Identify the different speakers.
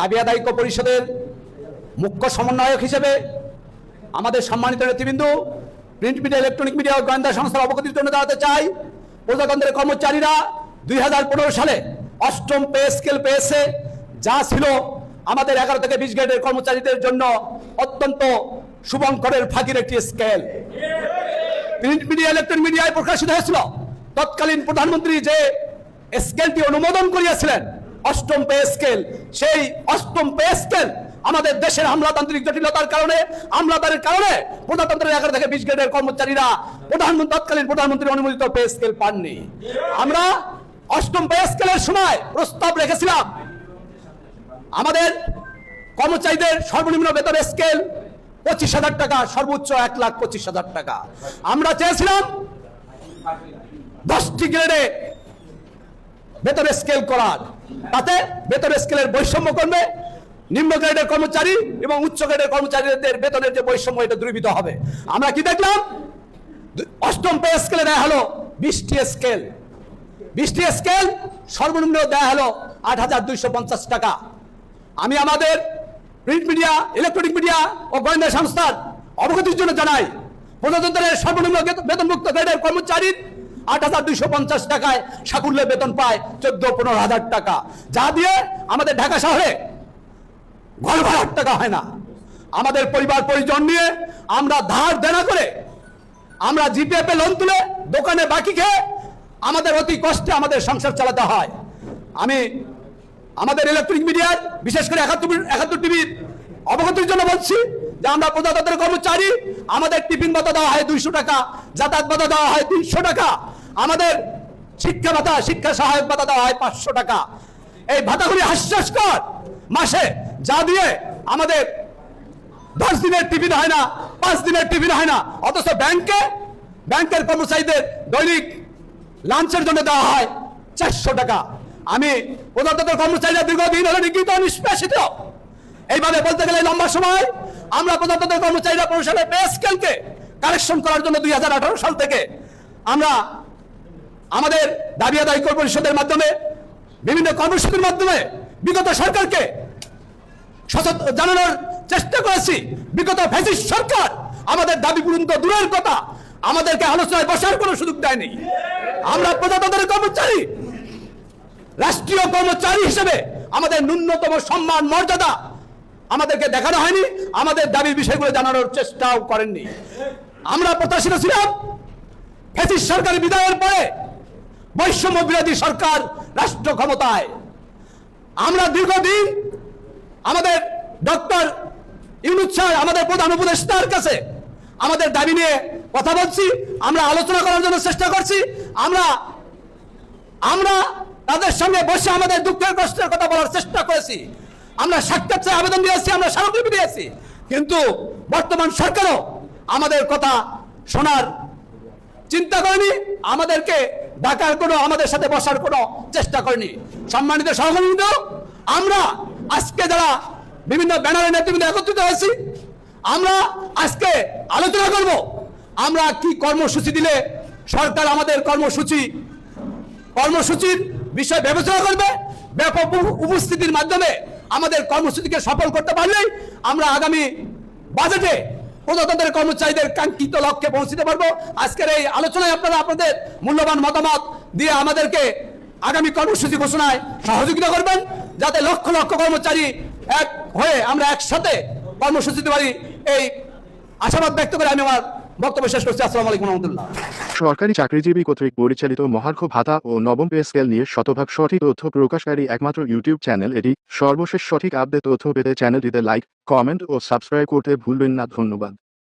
Speaker 1: দাবি আদায়িক পরিষদের মুখ্য সমন্বয়ক হিসেবে আমাদের সম্মানিত নেতৃবৃন্দ, প্রিন্ট মিডিয়া, ইলেকট্রনিক মিডিয়া ও গোয়েন্দা সংস্থার অবগতির জন্য দাঁড়াতে চাই, প্রজাতন্ত্রের কর্মচারীরা দুই হাজার পনেরো সালে অষ্টম পে স্কেল পেয়েছে, যা ছিল আমাদের এগারো থেকে বিশ গ্রেডের কর্মচারীদের জন্য অত্যন্ত শুভঙ্করের ফাঁকির একটি স্কেল। প্রিন্ট মিডিয়া, ইলেকট্রনিক মিডিয়ায় প্রকাশিত হয়েছিল। তৎকালীন প্রধানমন্ত্রী যে স্কেলটি অনুমোদন করিয়াছিলেন অষ্টম পে স্কেল সেই অষ্টম পে স্কেল আমাদের দেশের আমলাতান্ত্রিক জটিলতার কারণে আমলাদারের কারণে প্রজাতন্ত্রের এগারো থেকে বিশ গ্রেডের কর্মচারীরা প্রধানমন্ত্রী, তৎকালীন প্রধানমন্ত্রীর অনুমোদিত পে স্কেল পাননি। আমরা অষ্টম পে স্কেলের সময় প্রস্তাব রেখেছিলাম। আমাদের কর্মচারীদের সর্বনিম্ন বেতন স্কেল পঁচিশ হাজার টাকা, সর্বোচ্চ এক লাখ পঁচিশ হাজার টাকা। আমরা চেয়েছিলাম দশটি গ্রেডে বেতন স্কেল করার। তাতে বেতন স্কেলের বৈষম্য করবে নিম্ন গ্রেডের কর্মচারী এবং উচ্চ গ্রেডের কর্মচারীদের বেতনের যে বৈষম্য, এটা দূরীভূত হবে। আমরা কি দেখলাম? অষ্টম পে স্কেলে দেয়া হলো বিশটি স্কেল বিশটি স্কেল সর্বনিম্ন দেয়া হলো আট হাজার দুইশো পঞ্চাশ টাকা। আমি আমাদের প্রিন্ট মিডিয়া ইলেকট্রনিক মিডিয়া ও গোয়েন্দা সংস্থার অবগতির জন্য জানাই, প্রজাতন্ত্রের সর্বনিম্ন বেত- বেতনভুক্ত গ্রেডের কর্মচারীর আট হাজার দুইশো পঞ্চাশ টাকায় সাকুল্যে বেতন পায় চোদ্দ, পনেরো হাজার টাকা। যা দিয়ে আমাদের ঢাকা শহরে ঘর ভাড়ার টাকা হয় না। আমাদের পরিবার পরিজন নিয়ে আমরা ধার দেনা করে আমরা জিপিএফ লোন তুলে দোকানে বাকি খেয়ে আমাদের অতি কষ্টে আমাদের সংসার চালাতে হয়। আমি আমাদের ইলেকট্রিক মিডিয়ার বিশেষ করে একাত্তর একাত্তর টিভির অবগতির জন্য বলছি যে আমরা প্রজাতন্ত্রের কর্মচারী, আমাদের টিফিন ভাতা দেওয়া হয় দুইশো টাকা যাতায়াত ভাতা দেওয়া হয় তিনশো টাকা। আমাদের শিক্ষা ভাতা, শিক্ষা সহায়ক ভাতা দেওয়া হয় পাঁচশো টাকা। এই ভাতাগুলি হাস্যস্কর মাসে যা দিয়ে আমাদের দশ দিনের টিফিন হয় না, পাঁচ দিনের টিফিন হয় না, অথচ ব্যাংকে, ব্যাংকের কর্মচারীদের দৈনিক লাঞ্চের জন্য দেওয়া হয় চারশো টাকা। আমি প্রজাতন্ত্রের কর্মচারীরা দীর্ঘদিন হলে নিগৃহীত নিষ্পেষিত। এইভাবে বলতে গেলে লম্বা সময় আমরা প্রজাতন্ত্রের কর্মচারীরা প্রশাসনের পে স্কেলকে কালেকশন করার জন্য দুই হাজার আঠারো সাল থেকে আমরা আমাদের দাবি আদায় পরিষদের মাধ্যমে, বিভিন্ন কর্মসূচির মাধ্যমে বিগত সরকারকে জানানোর চেষ্টা করেছি। বিগত ফ্যাসিস্ট সরকার আমাদের দাবি পূরণ তো দূরের কথা, আমাদেরকে আলোচনায় বসার কোনো সুযোগ দেয়নি। আমরা প্রজাতন্ত্রের কর্মচারী, রাষ্ট্রীয় কর্মচারী হিসেবে আমাদের ন্যূনতম সম্মান, মর্যাদা আমাদেরকে দেখানো হয়নি। আমাদের দাবির বিষয়গুলো জানানোর চেষ্টাও করেননি। আমরা প্রত্যাশিত ছিলাম ফ্যাসিস্ট সরকারের বিদায়ের পরে বৈষম্য বিরোধী সরকার রাষ্ট্র ক্ষমতায়। আমরা দীর্ঘদিন আমাদের ডক্টর ইউনুস স্যার, আমাদের প্রধান উপদেষ্টার কাছে আমাদের দাবি নিয়ে কথা বলছি, আমরা আলোচনা করার জন্য চেষ্টা করছি, আমরা আমরা তাদের সঙ্গে বসে আমাদের দুঃখের কষ্টের কথা বলার চেষ্টা করেছি। আমরা সাক্ষাৎ আবেদন দিয়েছি, আমরা স্মারকলিপি দিয়েছি। কিন্তু বর্তমান সরকারও আমাদের কথা শোনার চিন্তা করেনি, আমাদেরকে ডাকার কোনো, আমাদের সাথে বসার কোনো চেষ্টা করেনি। সম্মানিত সহকর্মীবৃন্দ, আমরা আজকে যারা বিভিন্ন ব্যানারের নেতৃবৃন্দ একত্রিত হয়েছি, আমরা আজকে আলোচনা করব, আমরা কি কর্মসূচি দিলে সরকার আমাদের কর্মসূচি, কর্মসূচির বিষয় বিবেচনা করবে, ব্যাপক উপস্থিতির মাধ্যমে আমাদের কর্মসূচিকে সফল করতে পারলেই আমরা আগামী বাজেটে প্রজাতন্ত্রের কর্মচারীদের কাঙ্ক্ষিত লক্ষ্যে পৌঁছতে পারব। আজকের এই আলোচনায় আপনারা আপনাদের মূল্যবান মতামত দিয়ে আমাদেরকে আগামী কর্মসূচি ঘোষণায় সহযোগিতা করবেন, যাতে লক্ষ লক্ষ কর্মচারী এক হয়ে আমরা একসাথে কর্মসূচিতে পারি। এই আশাবাদ ব্যক্ত করে আমি আমার বক্তব্য শেষ করছি, আসসালামু আলাইকুম রহমতুল্লাহ।
Speaker 2: সরকারি চাকরিজীবী কর্তৃক পরিচালিত মহার্ঘ ভাতা ও নবম পে স্কেল নিয়ে শতভাগ সঠিক তথ্য প্রকাশকারী একমাত্র ইউটিউব চ্যানেল এটি। সর্বশেষ সঠিক আপডেট তথ্য পেতে চ্যানেলটিতে লাইক, কমেন্ট ও সাবস্ক্রাইব করতে ভুলবেন না। ধন্যবাদ।